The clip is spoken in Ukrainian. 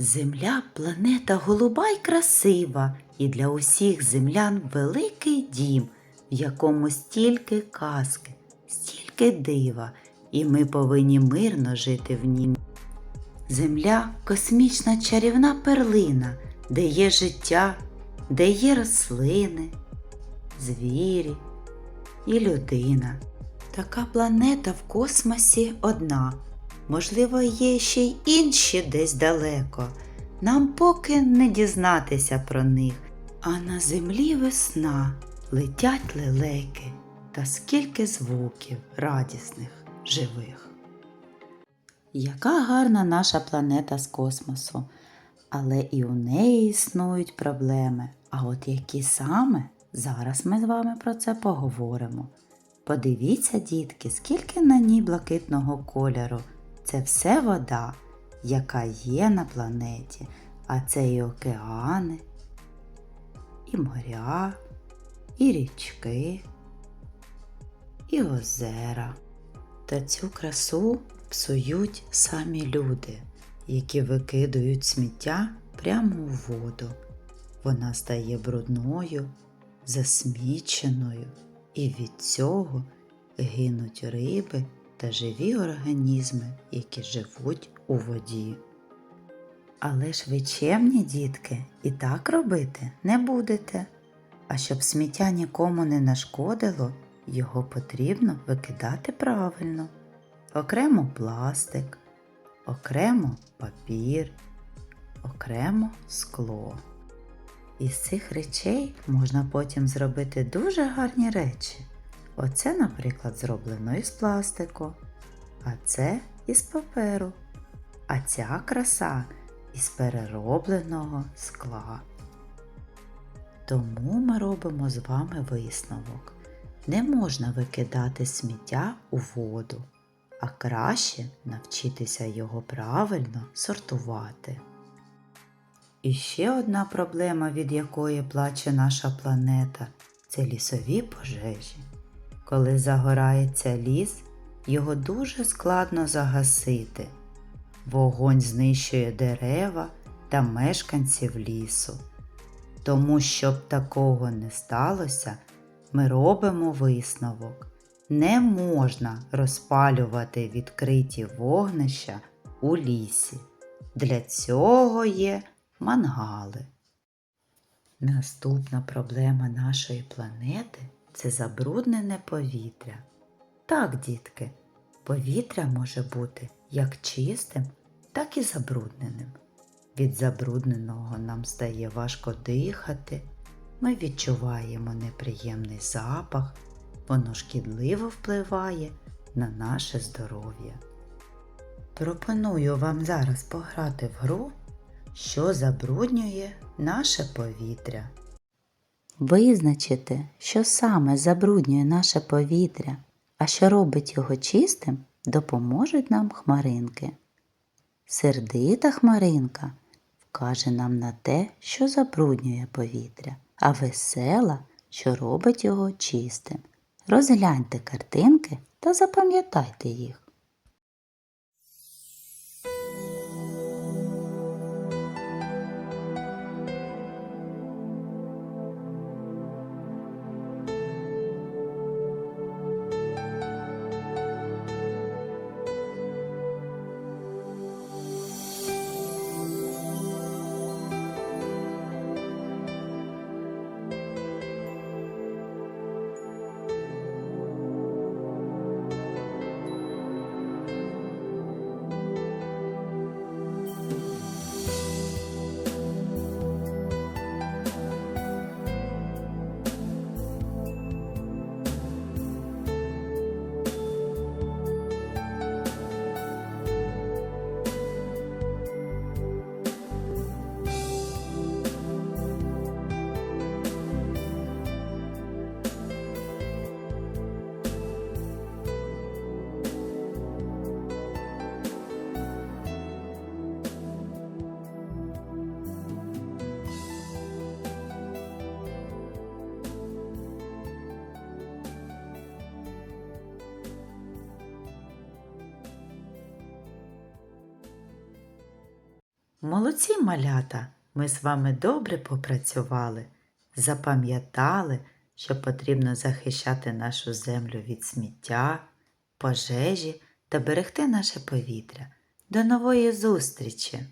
Земля планета голуба й красива, і для усіх землян великий дім, в якому стільки казки, стільки дива, і ми повинні мирно жити в нім. Земля космічна чарівна перлина, де є життя, де є рослини, звірі і людина. Така планета в космосі одна. Можливо, є ще й інші десь далеко. Нам поки не дізнатися про них. А на землі весна летять лелеки та скільки звуків радісних, живих. Яка гарна наша планета з космосу, але і у неї існують проблеми. А от які саме, зараз ми з вами про це поговоримо. Подивіться, дітки, скільки на ній блакитного кольору. Це все вода, яка є на планеті, а це і океани, і моря, і річки, і озера. Та цю красу псують самі люди, які викидують сміття прямо у воду. Вона стає брудною, засміченою, і від цього гинуть риби та живі організми, які живуть у воді. Але ж ви чемні, дітки, і так робити не будете. А щоб сміття нікому не нашкодило, його потрібно викидати правильно. Окремо пластик, окремо папір, окремо скло. Із цих речей можна потім зробити дуже гарні речі. Оце, наприклад, зроблено із пластику, а це із паперу, а ця краса із переробленого скла. Тому ми робимо з вами висновок. Не можна викидати сміття у воду, а краще навчитися його правильно сортувати. І ще одна проблема, від якої плаче наша планета, це лісові пожежі. Коли загорається ліс, його дуже складно загасити. Вогонь знищує дерева та мешканців лісу. Тому, щоб такого не сталося, ми робимо висновок. Не можна розпалювати відкриті вогнища у лісі. Для цього є мангали. Наступна проблема нашої планети це забруднене повітря. Так, дітки, повітря може бути як чистим, так і забрудненим. Від забрудненого нам стає важко дихати, ми відчуваємо неприємний запах, воно шкідливо впливає на наше здоров'я. Пропоную вам зараз пограти в гру, що забруднює наше повітря. Визначити, що саме забруднює наше повітря, а що робить його чистим, допоможуть нам хмаринки. Сердита хмаринка вкаже нам на те, що забруднює повітря, а весела, що робить його чистим. Розгляньте картинки та запам'ятайте їх. Молодці малята, ми з вами добре попрацювали, запам'ятали, що потрібно захищати нашу землю від сміття, пожежі та берегти наше повітря. До нової зустрічі!